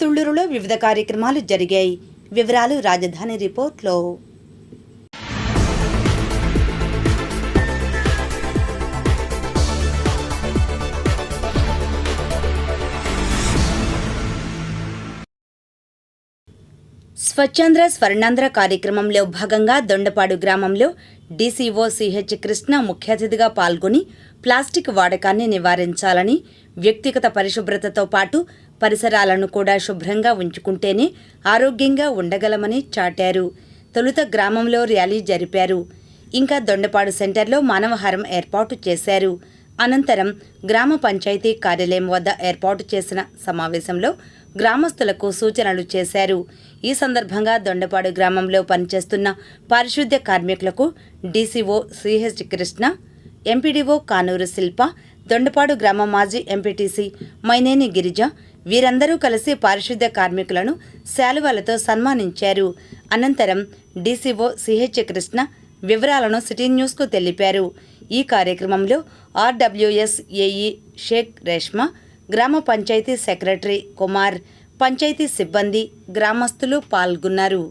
తుళ్ళూరులో వివిధ కార్యక్రమాలు జరిగాయి. వివరాలు రాజధాని రిపోర్ట్లో. స్వచ్ఛాంధ్ర స్వర్ణాంధ్ర కార్యక్రమంలో భాగంగా దొండపాడు గ్రామంలో డీసీఓ సిహెచ్ కృష్ణ ముఖ్య అతిథిగా పాల్గొని ప్లాస్టిక్ వాడకాన్ని నివారించాలని వ్యక్తిగత పరిశుభ్రతతో పాటు పరిసరాలను కూడా శుభ్రంగా ఉంచుకుంటేనే ఆరోగ్యంగా ఉండగలమని చాటారు. తొలుత గ్రామంలో ర్యాలీ జరిపారు. ఇంకా దొండపాడు సెంటర్లో మానవహారం ఏర్పాటు చేశారు. అనంతరం గ్రామ పంచాయతీ కార్యాలయం వద్ద ఏర్పాటు చేసిన సమావేశంలో గ్రామస్తులకు సూచనలు చేశారు. ఈ సందర్భంగా దొండపాడు గ్రామంలో పనిచేస్తున్న పారిశుద్ధ్య కార్మికులకు DCO CH Krishna MPDO Kanuru Shilpa Dondapadu గ్రామ మాజీ ఎంపీటీసీ మైనేని గిరిజ వీరందరూ కలిసి పారిశుద్ధ్య కార్మికులను శాలువాలతో సన్మానించారు. అనంతరం డీసీఓ సిహెచ్ కృష్ణ వివరాలను సిటీ న్యూస్కు తెలిపారు. ఈ కార్యక్రమంలో ఆర్డబ్ల్యూఎస్ ఏఈ షేక్ రేష్మా గ్రామ పంచాయతీ సెక్రటరీ కుమార్ పంచాయతీ సిబ్బంది గ్రామస్తులు పాల్గొన్నారు.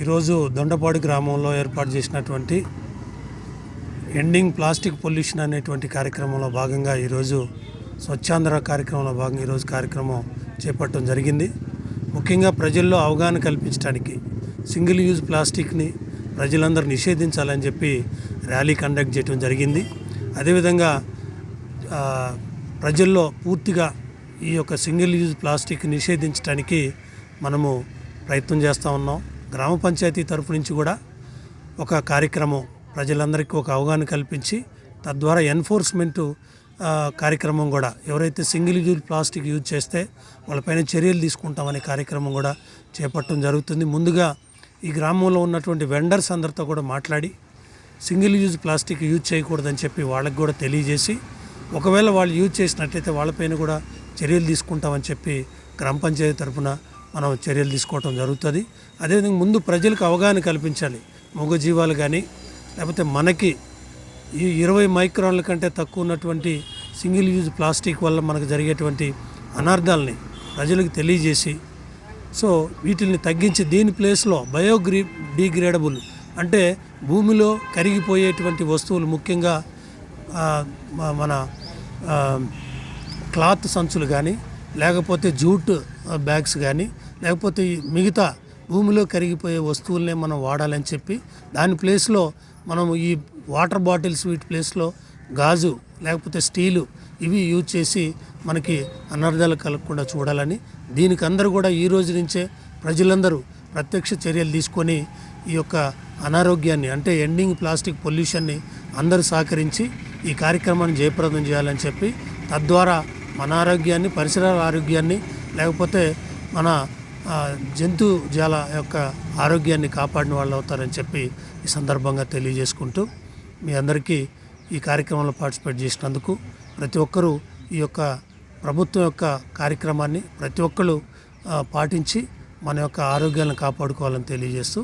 ఈరోజు దొండపాడు గ్రామంలో ఏర్పాటు చేసినటువంటి ఎండింగ్ ప్లాస్టిక్ పొల్యూషన్ అనేటువంటి కార్యక్రమంలో భాగంగా ఈరోజు స్వచ్ఛాంధ్ర కార్యక్రమంలో భాగంగా ఈరోజు కార్యక్రమం చేపట్టడం జరిగింది. ముఖ్యంగా ప్రజల్లో అవగాహన కల్పించడానికి సింగిల్ యూజ్ ప్లాస్టిక్ని ప్రజలందరూ నిషేధించాలని చెప్పి ర్యాలీ కండక్ట్ చేయడం జరిగింది. అదేవిధంగా ప్రజల్లో పూర్తిగా ఈ యొక్క సింగిల్ యూజ్ ప్లాస్టిక్ నిషేధించడానికి మనము ప్రయత్నం చేస్తూ ఉన్నాం. గ్రామ పంచాయతీ తరఫు నుంచి కూడా ఒక కార్యక్రమం ప్రజలందరికీ ఒక అవగాహన కల్పించి తద్వారా ఎన్ఫోర్స్మెంటు కార్యక్రమం కూడా ఎవరైతే సింగిల్ యూజ్ ప్లాస్టిక్ యూజ్ చేస్తే వాళ్ళపైన చర్యలు తీసుకుంటామనే కార్యక్రమం కూడా చేపట్టడం జరుగుతుంది. ముందుగా ఈ గ్రామంలో ఉన్నటువంటి వెండర్స్ అందరితో కూడా మాట్లాడి సింగిల్ యూజ్ ప్లాస్టిక్ యూజ్ చేయకూడదని చెప్పి వాళ్ళకి కూడా తెలియజేసి ఒకవేళ వాళ్ళు యూజ్ చేసినట్లయితే వాళ్ళపైన కూడా చర్యలు తీసుకుంటామని చెప్పి గ్రామ పంచాయతీ తరఫున మనం చర్యలు తీసుకోవటం జరుగుతుంది. అదేవిధంగా ముందు ప్రజలకు అవగాహన కల్పించాలి. మూగజీవాలు కానీ లేకపోతే మనకి ఈ ఇరవై మైక్రాన్ల కంటే తక్కువ ఉన్నటువంటి సింగిల్ యూజ్ ప్లాస్టిక్ వల్ల మనకు జరిగేటువంటి అనార్థాలని ప్రజలకు తెలియజేసి సో వీటిని తగ్గించి దీని ప్లేస్లో బయోగ్రీ డిగ్రేడబుల్ అంటే భూమిలో కరిగిపోయేటువంటి వస్తువులు ముఖ్యంగా మన క్లాత్ సంచులు కానీ లేకపోతే జూట్ బ్యాగ్స్ కానీ లేకపోతే మిగతా భూమిలో కరిగిపోయే వస్తువులనే మనం వాడాలని చెప్పి దాని ప్లేస్లో మనం ఈ వాటర్ బాటిల్స్ వీటి ప్లేస్లో గాజు లేకపోతే స్టీలు ఇవి యూజ్ చేసి మనకి అనర్థాలు కలగకుండా చూడాలని దీనికి అందరూ కూడా ఈ రోజు నుంచే ప్రజలందరూ ప్రత్యక్ష చర్యలు తీసుకొని ఈ యొక్క అనారోగ్యాన్ని అంటే ఎండింగ్ ప్లాస్టిక్ పొల్యూషన్ని అందరూ సహకరించి ఈ కార్యక్రమాన్ని జయప్రదం చేయాలని చెప్పి తద్వారా మన ఆరోగ్యాన్ని పరిసరాల ఆరోగ్యాన్ని లేకపోతే మన జంతు జాల యొక్క ఆరోగ్యాన్ని కాపాడిన వాళ్ళు అవుతారని చెప్పి ఈ సందర్భంగా తెలియజేసుకుంటూ మీ అందరికీ ఈ కార్యక్రమంలో పార్టిసిపేట్ చేసినందుకు ప్రతి ఒక్కరూ ఈ యొక్క ప్రభుత్వం యొక్క కార్యక్రమాన్ని ప్రతి ఒక్కరు పాటించి మన యొక్క ఆరోగ్యాలను కాపాడుకోవాలని తెలియజేస్తూ